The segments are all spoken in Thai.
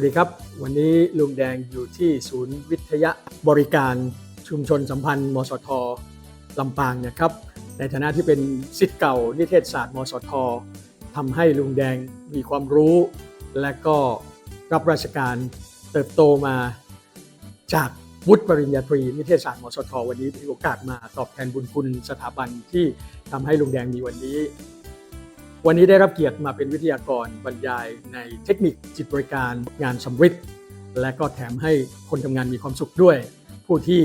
วัสดีครับ วันนี้ลุงแดงอยู่ที่ศูนย์วิทยาบริการชุมชนสัมพันธ์ มสทลำปางนะครับ ในฐานะที่เป็นสิทธิ์เก่านิเทศศาสตร์ มสททำให้ลุงแดงมีความรู้ และก็รับราชการเติบโตมาจากวุฒิปริญญาตรีนิเทศศาสตร์มสทวันนี้มีโอกาสมาตอบแทนบุญคุณสถาบันที่ทำให้ลุงแดงมีวันนี้ วันนี้ได้รับเกียรติมาเป็นวิทยากรบรรยายในเทคนิคจิตบริการงานสำริดและก็แถมให้คนทำงานมีความสุขด้วย ผู้ที่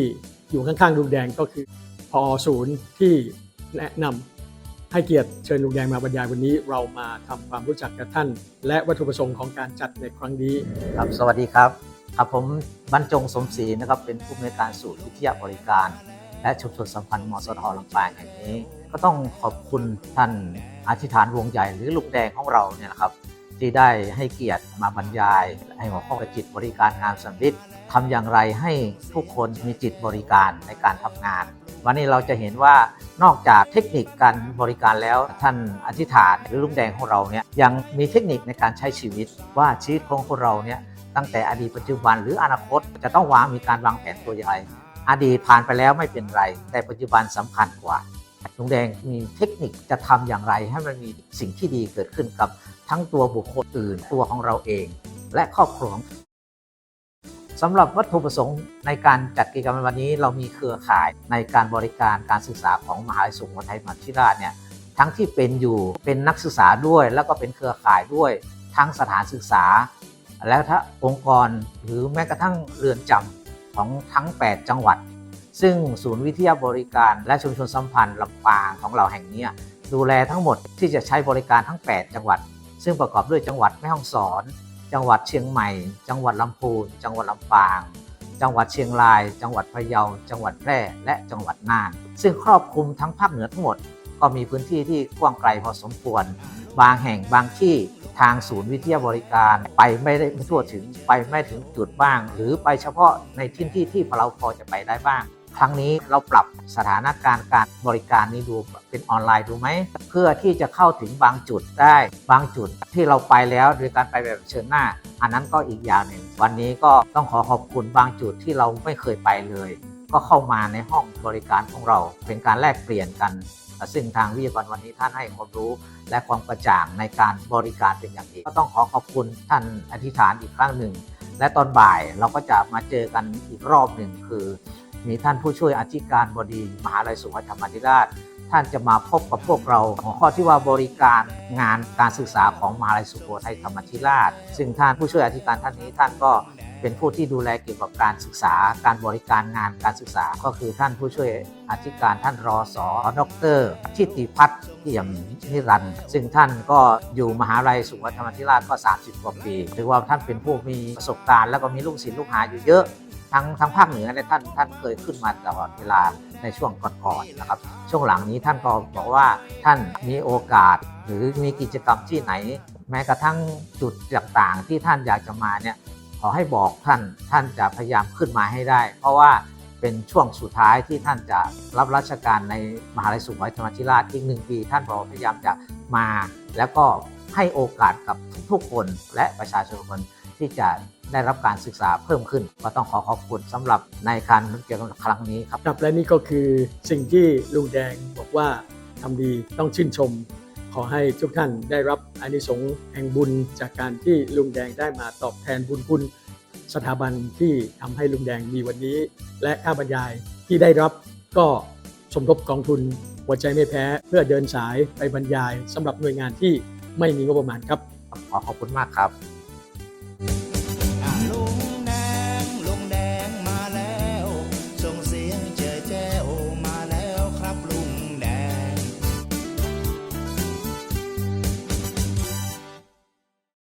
อยู่ข้างๆลุงแดงก็คือพอศูนย์ที่แนะนำให้เกียรติเชิญลุงแดงมาบรรยายวันนี้เรามาทำความรู้จักกับท่าน และวัตถุประสงค์ของการจัดในครั้งนี้ครับสวัสดีครับครับผมบรรจงสมศรีนะครับเป็นผู้อำนวยการศูนย์วิทยาบริการ และชุมชนสัมพันธ์มสทลำปางแห่งนี้ ก็ต้องขอบคุณท่านอธิษฐานวงใหญ่หรือลุงแดงของเราเนี่ยนะครับ ที่ได้ให้เกียรติมาบรรยาย ให้หัวข้อจิตบริการงานสำริดทำอย่างไรให้ทุกคนมีจิตบริการในการทำงาน วันนี้เราจะเห็นว่านอกจากเทคนิคการบริการแล้วท่านอธิษฐานหรือลุงแดงของเราเนี่ยยังมีเทคนิคในการใช้ชีวิต ว่าชีวิตของคนเราเนี่ยตั้งแต่อดีตปัจจุบันหรืออนาคตจะต้องวางมีการวางแผนตัวอย่างไรอดีตผ่านไปแล้วไม่เป็นไร แต่ปัจจุบันสำคัญกว่า ลุงแดงมีเทคนิคจะทำอย่างไรให้มันมีสิ่งที่ดีเกิดขึ้นกับทั้งตัวบุคคลอื่นตัวของเราเอง และครอบครัวสำหรับวัตถุประสงค์ในการจัดกิจกรรมวันนี้ เรามีเครือข่ายในการบริการการศึกษาของมหาวิทยาลัยสุโขทัยมหาวิทยาลัยเนี่ยทั้งที่เป็นอยู่เป็นนักศึกษาด้วย แล้วก็เป็นเครือข่ายด้วย ทั้งสถานศึกษา และถ้าองค์กรหรือแม้กระทั่งเรือนจำของทั้ง 8 จังหวัด ซึ่งศูนย์วิทยาบริการและชุมชนสัมพันธ์ลำปางของเราแห่งนี้ดูแลทั้งหมดที่จะใช้บริการทั้ง 8 จังหวัด ซึ่งประกอบด้วยจังหวัดแม่ฮ่องสอน จังหวัดเชียงใหม่ จังหวัดลำพูน จังหวัดลำปาง จังหวัดเชียงราย จังหวัดพะเยา จังหวัดแพร่ และจังหวัดน่าน ซึ่งครอบคลุมทั้งภาคเหนือทั้งหมด ก็มีพื้นที่ที่กว้างไกลพอสมควร บางแห่งบางที่ทางศูนย์วิทยาบริการไปไม่ได้ทั่วถึงไปไม่ถึงจุดบ้าง หรือไปเฉพาะในที่ที่ที่เราพอจะไปได้บ้าง ครั้งนี้เราปรับสถานการณ์การบริการนี้ดูเป็นออนไลน์ดูไหม เพื่อที่จะเข้าถึงบางจุดได้ บางจุดที่เราไปแล้วโดยการไปแบบเชิญหน้า อันนั้นก็อีกอย่างหนึ่ง วันนี้ก็ต้องขอขอบคุณบางจุดที่เราไม่เคยไปเลย ก็เข้ามาในห้องบริการของเรา เป็นการแลกเปลี่ยนกัน ซึ่งทางวิทยากรวันนี้ท่านให้ความรู้ และความกระจ่างในการบริการเป็นอย่างดีก็ต้องขอขอบคุณท่านอธิษฐานอีกครั้งหนึ่ง และตอนบ่ายเราก็จะมาเจอกันอีกรอบหนึ่งคือ มีท่านผู้ช่วยอธิการบดี มหาลัยสุวรรณธรรมธิราช ท่านจะมาพบกับพวกเราหัวข้อที่ว่าบริการงานการศึกษาของมหาลัยสุโขทัยธรรมธิราช ซึ่งท่านผู้ช่วยอธิการท่านนี้ท่านก็เป็นผู้ที่ดูแลเกี่ยวกับการศึกษา การบริการงานการศึกษา ก็คือท่านผู้ช่วยอธิการท่านรอสอดรทิติพัฒน์เอี่ยมนิรันด์ซึ่งท่านก็อยู่มหาลัยสุโขธรรมธิราชก็ 30 กว่าปีถือว่าท่านเป็นผู้มีประสบการณ์แล้วก็มีลูกศิษย์ลูกหาอยู่เยอะ ทั้งทั้งภาคเหนือเนี่ยท่านท่านเคยขึ้นมาตลอดเวลาในช่วงก่อนๆนะครับ ช่วงหลังนี้ท่านก็บอกว่าท่านมีโอกาสหรือมีกิจกรรมที่ไหน แม้กระทั่งจุดต่างๆ ที่ท่านอยากจะมาเนี่ยขอให้บอกท่านท่านจะพยายามขึ้นมาให้ได้ เพราะว่าเป็นช่วงสุดท้ายที่ท่านจะรับราชการในมหาลัยสุโขทัยธรรมธิราชอีกหนึ่งปี ท่านบอกพยายามจะมาแล้วก็ให้โอกาสกับทุกๆคนและประชาชนคนที่จะ ได้รับการศึกษาเพิ่มขึ้น ก็ต้องขอขอบคุณสำหรับในการเกี่ยวกับครั้งนี้ครับครับและนี่ก็คือสิ่งที่ลุงแดงบอกว่าทำดีต้องชื่นชม ขอให้ทุกท่านได้รับอานิสงส์แห่งบุญจากการที่ลุงแดงได้มาตอบแทนบุญคุณสถาบันที่ทำให้ลุงแดงมีวันนี้ และค่าบรรยายที่ได้รับก็สมทบกองทุนหัวใจไม่แพ้เพื่อเดินสายไปบรรยายสำหรับหน่วยงานที่ไม่มีงบประมาณครับขอขอบคุณมากครับ